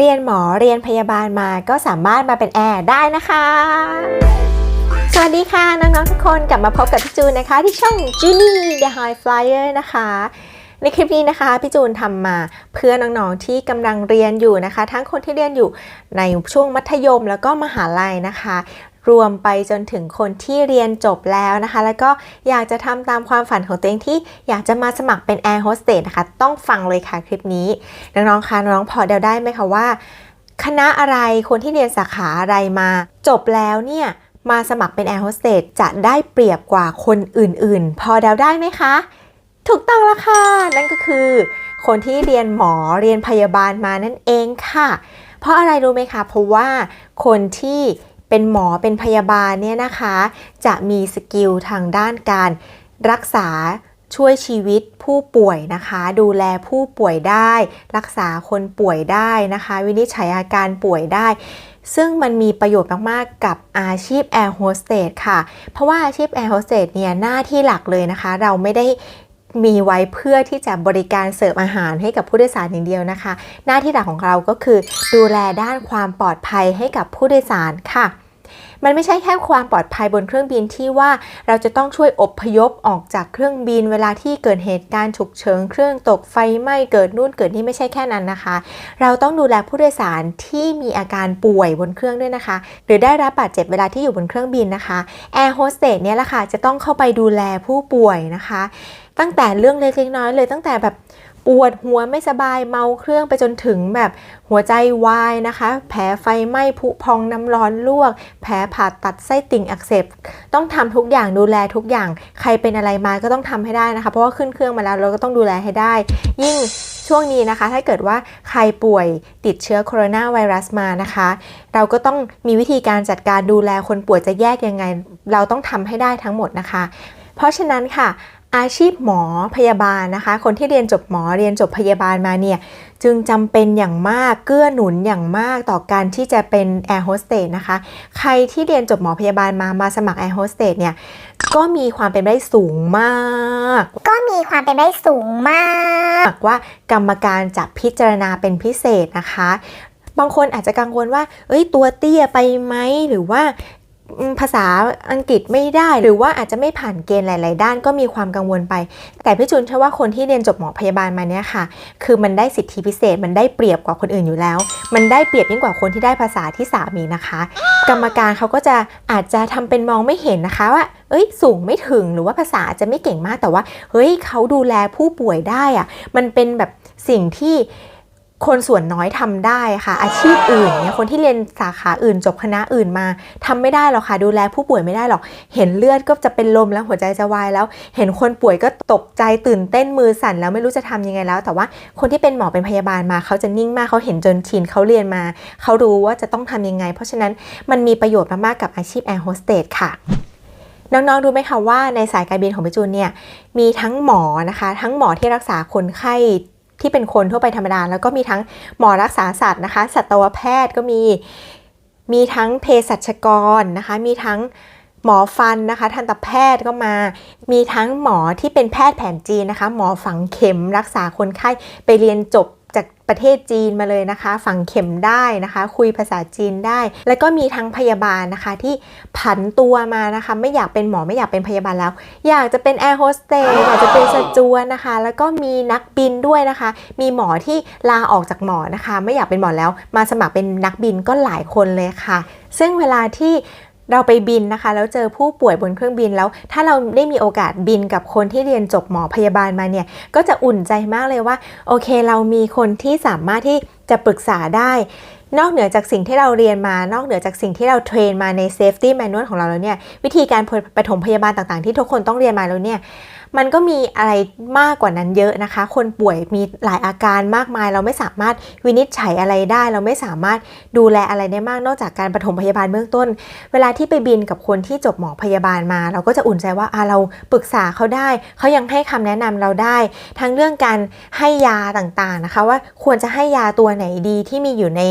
เรียนหมอเรียนพยาบาลมาก็สามารถมาเป็นแอร์ได้นะคะ สวัสดีค่ะ น้อง ๆ ทุกคนกลับมาพบกับพี่จูนนะคะ ที่ช่อง Junie The High Flyer นะคะ ในคลิปนี้นะคะพี่จูนทำมาเพื่อน้อง ๆ ที่กำลังเรียนอยู่นะคะ ทั้งคนที่เรียนอยู่ในช่วงมัธยมแล้วก็มหาลัยนะคะ รวมไปจนถึงคนที่เรียนจบแล้วนะคะ แล้วก็อยากจะทำตามความฝันของตัวเองที่อยากจะมาสมัครเป็นแอร์โฮสเตสนะคะ ต้องฟังเลยค่ะคลิปนี้ น้องๆคะน้องพอเดาได้ไหมคะว่า คณะอะไรคนที่เรียนสาขาอะไรมา จบแล้วเนี่ยมาสมัครเป็นแอร์โฮสเตสจะได้เปรียบกว่าคนอื่นๆ พอเดาได้ไหมคะ ถูกต้องแล้วค่ะ นั่นก็คือ คนที่เรียนหมอเรียนพยาบาลมานั่นเองค่ะ เพราะอะไรรู้ไหมคะ เพราะว่าคนที่ เป็นหมอเป็นพยาบาลเนี่ยนะคะ จะมีสกิลทางด้านการรักษาช่วยชีวิตผู้ป่วยนะคะ ดูแลผู้ป่วยได้ รักษาคนป่วยได้นะคะ วินิจฉัยอาการป่วยได้ ซึ่งมันมีประโยชน์มาก ๆ กับอาชีพแอร์โฮสเตสค่ะ เพราะว่าอาชีพแอร์โฮสเตสเนี่ยหน้าที่หลักเลยนะคะ เราไม่ได้ มีไว้เพื่อที่จะบริการเสิร์ฟอาหารให้กับผู้โดยสารอย่างเดียวนะคะ หน้าที่หลักของเราก็คือดูแลด้านความปลอดภัยให้กับผู้โดยสารค่ะมันไม่ใช่แค่ความปลอดภัยบนเครื่องบินที่ว่าเราจะต้องช่วยอบพยพออกจากเครื่องบิน เวลาที่เกิดเหตุการณ์ฉุกเฉินเครื่องตกไฟไหม้เกิดนู่นเกิดนี่ไม่ใช่แค่นั้นนะคะ เราต้องดูแลผู้โดยสารที่มีอาการป่วยบนเครื่องด้วยนะคะ หรือได้รับบาดเจ็บเวลาที่อยู่บนเครื่องบินนะคะแอร์โฮสเตสเนี่ยแหละค่ะจะต้องเข้าไปดูแลผู้ป่วยนะคะ ตั้งแต่เรื่องเล็กๆน้อยเลย ตั้งแต่แบบปวดหัวไม่สบายเมาเครื่องไปจนถึงแบบหัวใจวายนะคะ แผลไฟไหม้ผุพองน้ำร้อนลวก แผลผ่าตัดไส้ติ่งอักเสบต้องทำทุกอย่างดูแลทุกอย่างใครเป็นอะไรมาก็ต้องทำให้ได้นะคะ เพราะว่าขึ้นเครื่องมาแล้วเราก็ต้องดูแลให้ได้ ยิ่งช่วงนี้นะคะ ถ้าเกิดว่าใครป่วยติดเชื้อโคโรนาไวรัสมานะคะ เราก็ต้องมีวิธีการจัดการดูแลคนป่วยจะแยกยังไง เราต้องทำให้ได้ทั้งหมดนะคะ เพราะฉะนั้นค่ะ อาชีพหมอพยาบาลนะคะ คนที่เรียนจบหมอเรียนจบพยาบาลมาเนี่ย จึงจำเป็นอย่างมากเกื้อหนุนอย่างมากต่อการที่จะเป็นแอร์โฮสเตสนะคะ ใครที่เรียนจบหมอพยาบาลมามาสมัครแอร์โฮสเตสเนี่ย ก็มีความเป็นไปได้สูงมาก ก็มีความเป็นไปได้สูงมากหากว่ากรรมการจะพิจารณาเป็นพิเศษนะคะบางคนอาจจะกังวลว่า เอ้ย ตัวเตี้ยไปไหม หรือว่าอืม ภาษาอังกฤษไม่ได้หรือว่าอาจจะไม่ผ่านเกณฑ์หลาย ๆ ด้านก็มีความกังวลไป แต่พี่จุนเชื่อว่าคนที่เรียนจบหมอพยาบาลมาเนี่ยค่ะ คือมันได้สิทธิพิเศษ มันได้เปรียบกว่าคนอื่นอยู่แล้ว มันได้เปรียบยิ่งกว่าคนที่ได้ภาษาที่สามีนะคะ กรรมการเขาก็จะอาจจะทำเป็นมองไม่เห็นนะคะว่าเอ้ยสูงไม่ถึงหรือว่าภาษาจจะไม่เก่งมากแต่ว่า เฮ้ยเขาดูแลผู้ป่วยได้อะมันเป็นแบบสิ่งที่ คนส่วนน้อยทำได้ค่ะ อาชีพอื่นเนี่ยคนที่เรียนสาขาอื่น จบคณะอื่นมาทำไม่ได้หรอกค่ะ ดูแลผู้ป่วยไม่ได้หรอก เห็นเลือดก็จะเป็นลมแล้วหัวใจจะวายแล้ว เห็นคนป่วยก็ตกใจตื่นเต้นมือสั่นแล้วไม่รู้จะทำยังไงแล้ว แต่ว่าคนที่เป็นหมอเป็นพยาบาลมาเขาจะนิ่งมากเขาเห็นจนชินเขาเรียนมา เขารู้ว่าจะต้องทำยังไง เพราะฉะนั้นมันมีประโยชน์มากๆกับอาชีพแอร์โฮสเตสค่ะน้องๆรู้ไหมคะว่าในสายการบินของพี่จูนเนี่ยมีทั้งหมอนะคะ ทั้งหมอที่รักษาคนไข้ ที่เป็นคนทั่วไปธรรมดา แล้วก็มีทั้งหมอรักษาสัตว์นะคะสัตวแพทย์ก็มีมีทั้งเภสัชกรนะคะ มีทั้งหมอฟันนะคะ ทันตแพทย์ก็มา มีทั้งหมอที่เป็นแพทย์แผนจีนนะคะ หมอฝังเข็มรักษาคนไข้ไปเรียนจบ จากประเทศจีนมาเลยนะคะ ฝังเข็มได้นะคะ คุยภาษาจีนได้ แล้วก็มีทั้งพยาบาลนะคะที่ผันตัวมานะคะ ไม่อยากเป็นหมอไม่อยากเป็นพยาบาลแล้ว อยากจะเป็นแอร์โฮสเตสอยากจะเป็นสจวตนะคะ แล้วก็มีนักบินด้วยนะคะ มีหมอที่ลาออกจากหมอนะคะ ไม่อยากเป็นหมอแล้ว มาสมัครเป็นนักบินก็หลายคนเลยค่ะ ซึ่งเวลาที่ เราไปบินนะคะ แล้วเจอผู้ป่วยบนเครื่องบินแล้ว ถ้าเราได้มีโอกาสบินกับคนที่เรียนจบหมอพยาบาลมาเนี่ย ก็จะอุ่นใจมากเลยว่า โอเค เรามีคนที่สามารถที่จะปรึกษาได้ นอกเหนือจากสิ่งที่เราเรียนมา นอกเหนือจากสิ่งที่เราเทรนมาใน safety manual ของเราแล้วเนี่ย วิธีการปฐมพยาบาลต่างๆ ที่ทุกคนต้องเรียนมาแล้วเนี่ย มันก็มีอะไรมากกว่านั้นเยอะนะคะ คนป่วยมีหลายอาการมากมาย เราไม่สามารถวินิจฉัยอะไรได้ เราไม่สามารถดูแลอะไรได้มากนอกจากการปฐมพยาบาลเบื้องต้น เวลาที่ไปบินกับคนที่จบหมอพยาบาลมา เราก็จะอุ่นใจว่าอะเราปรึกษาเขาได้ เขายังให้คำแนะนำเราได้ ทั้งเรื่องการให้ยาต่างๆนะคะ ว่าควรจะให้ยาตัวไหนดีที่มีอยู่ใน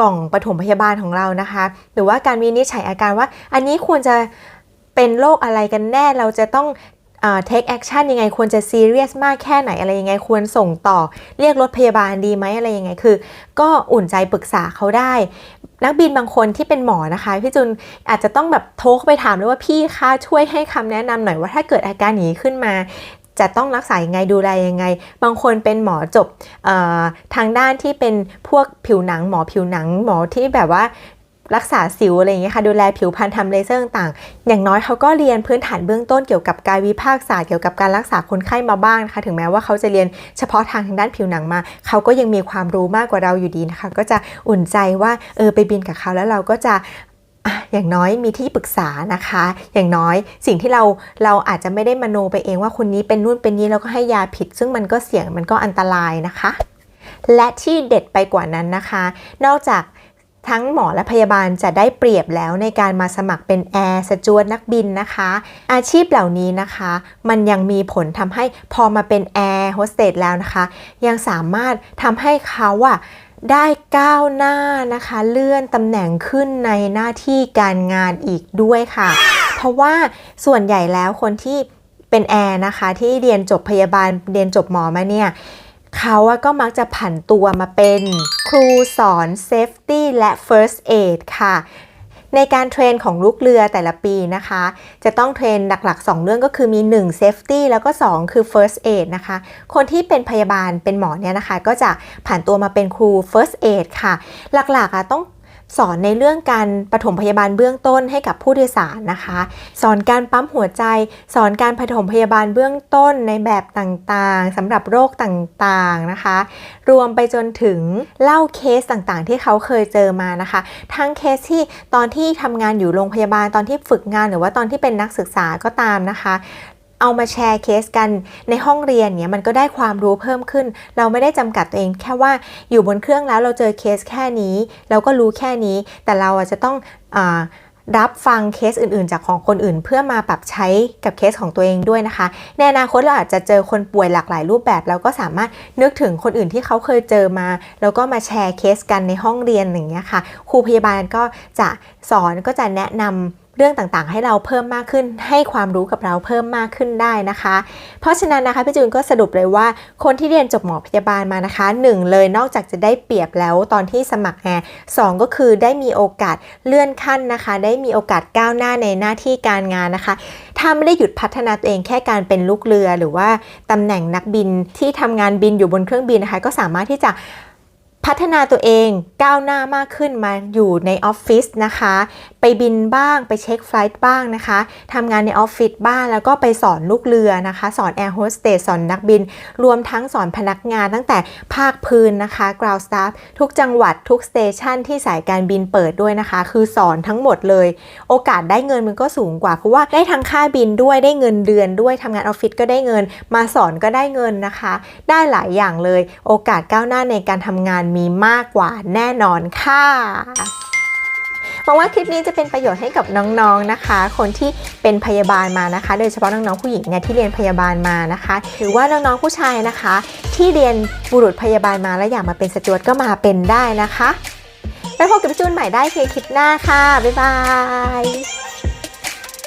กล่องปฐมพยาบาลของเรานะคะ หรือว่าการวินิจฉัยอาการว่า อันนี้ควรจะเป็นโรคอะไรกันแน่ เราจะต้อง เทคแอคชั่นยังไงควรจะซีเรียสมากแค่ไหนอะไรยังไงควรส่งต่อ เรียกรถพยาบาลดีไหมอะไรยังไงคือ ก็อุ่นใจปรึกษาเขาได้ นักบินบางคนที่เป็นหมอนะคะ พี่จุนอาจจะต้องแบบโทรเข้าไปถามเลยว่าพี่คะช่วยให้คำแนะนำหน่อยว่าถ้าเกิดอาการอย่างนี้ขึ้นมาจะต้องรักษายังไงดูแลยังไง บางคนเป็นหมอจบออทางด้านที่เป็นพวกผิวหนัง หมอผิวหนังหมอที่แบบว่า รักษาสิวอะไรอย่างเงี้ยค่ะดูแลผิวพรรณทำเลเซอร์ต่างๆ อย่างน้อยเขาก็เรียนพื้นฐานเบื้องต้นเกี่ยวกับกายวิภาคศาสตร์เกี่ยวกับการรักษาคนไข้มาบ้างนะคะถึงแม้ว่าเขาจะเรียนเฉพาะทางทางด้านผิวหนังมา เขาก็ยังมีความรู้มากกว่าเราอยู่ดีนะคะ ก็จะอุ่นใจว่าเออไปบินกับเขาแล้วเราก็จะอะอย่างน้อยมีที่ปรึกษานะคะ อย่างน้อยสิ่งที่เราเราอาจจะไม่ได้มโนไปเองว่าคนนี้เป็นนู่นเป็นนี้แล้วก็ให้ยาผิด ซึ่งมันก็เสี่ยงมันก็อันตรายนะคะ และที่เด็ดไปกว่านั้นนะคะ นอกจาก ทั้งหมอและพยาบาลจะได้เปรียบแล้วในการมาสมัครเป็นแอร์สจวตนักบินนะคะ อาชีพเหล่านี้นะคะ มันยังมีผลทำให้พอมาเป็นแอร์โฮสเตสแล้วนะคะ ยังสามารถทำให้เขาอะได้ก้าวหน้านะคะ เลื่อนตำแหน่งขึ้นในหน้าที่การงานอีกด้วยค่ะ เพราะว่าส่วนใหญ่แล้วคนที่เป็นแอร์นะคะ ที่เรียนจบพยาบาลเรียนจบหมอมาเนี่ยเขาก็มักจะผันตัวมาเป็น ครูสอน Safety และ First Aid ค่ะ ในการเทรนของลูกเรือแต่ละปีนะคะ จะต้องเทรนหลักๆ 2 เรื่องก็คือมี 1 Safety แล้วก็ 2 คือ First Aid นะคะ คนที่เป็นพยาบาลเป็นหมอเนี่ยนะคะ ก็จะผ่านตัวมาเป็นครู First Aid ค่ะ หลักๆอะต้อง สอนในเรื่องการปฐมพยาบาลเบื้องต้นให้กับผู้โดยสารนะคะ สอนการปั๊มหัวใจ สอนการปฐมพยาบาลเบื้องต้นในแบบต่างๆสำหรับโรคต่างๆนะคะ รวมไปจนถึงเล่าเคสต่างๆ ที่เขาเคยเจอมานะคะ ทั้งเคสที่ตอนที่ทำงานอยู่โรงพยาบาลตอนที่ฝึกงานหรือว่าตอนที่เป็นนักศึกษาก็ตามนะคะ เอามาแชร์เคสกันในห้องเรียนเนี่ยมันก็ได้ความรู้เพิ่มขึ้น เราไม่ได้จำกัดตัวเองแค่ว่าอยู่บนเครื่องแล้วเราเจอเคสแค่นี้ เราก็รู้แค่นี้ แต่เราอะจะต้องอรับฟังเคสอื่นๆ จากของคนอื่น เพื่อมาปรับใช้กับเคสของตัวเองด้วยนะคะ ในอนาคตเราอาจจะเจอคนป่วยหลากหลายรูปแบบ เราก็สามารถนึกถึงคนอื่นที่เขาเคยเจอมา แล้วก็มาแชร์เคสกันในห้องเรียนอย่างเงี้ยค่ะ ครูพยาบาลก็จะสอนก็จะแนะนำ เรื่องต่างๆ ให้เราเพิ่มมากขึ้น ให้ความรู้กับเราเพิ่มมากขึ้นได้นะคะ เพราะฉะนั้นนะคะพี่จูนก็สรุปเลยว่าคนที่เรียนจบหมอพยาบาลมานะคะหนึ่งเลยนอกจากจะได้เปรียบแล้วตอนที่สมัครแอร์สองก็คือได้มีโอกาสเลื่อนขั้นนะคะ ได้มีโอกาสก้าวหน้าในหน้าที่การงานนะคะถ้าไม่ได้หยุดพัฒนาตัวเองแค่การเป็นลูกเรือหรือว่าตำแหน่งนักบินที่ทำงานบินอยู่บนเครื่องบินนะคะ ก็สามารถที่จะพัฒนาตัวเองก้าวหน้า มากขึ้นมาอยู่ในออฟฟิศนะคะไปบินบ้างไปเช็คไฟลท์บ้างนะคะทำงานในออฟฟิศบ้างแล้วก็ไปสอนลูกเรือนะคะ สอนแอร์โฮสเตสสอนนักบิน รวมทั้งสอนพนักงานตั้งแต่ภาคพื้นนะคะ ground staff ทุกจังหวัดทุกสเตชันที่สายการบินเปิดด้วยนะคะ คือสอนทั้งหมดเลย โอกาสได้เงินมันก็สูงกว่า เพราะว่าได้ทั้งค่าบินด้วยได้เงินเดือนด้วยทำงานออฟฟิศก็ได้เงิน มาสอนก็ได้เงินนะคะ ได้หลายอย่างเลย โอกาสก้าวหน้าในการทำงานมีมากกว่าแน่นอนค่ะ หวังว่าคลิปนี้จะเป็นประโยชน์ให้กับน้องๆนะคะ คนที่เป็นพยาบาลมานะคะ โดยเฉพาะน้องๆผู้หญิงเนี่ยที่เรียนพยาบาลมานะคะหรือว่าน้องๆผู้ชายนะคะ ที่เรียนบุรุษพยาบาลมาแล้วอยากมาเป็นสจวตก็มาเป็นได้นะคะไปพบกับพี่จูนใหม่ได้ในคลิปหน้าค่ะบ๊ายบาย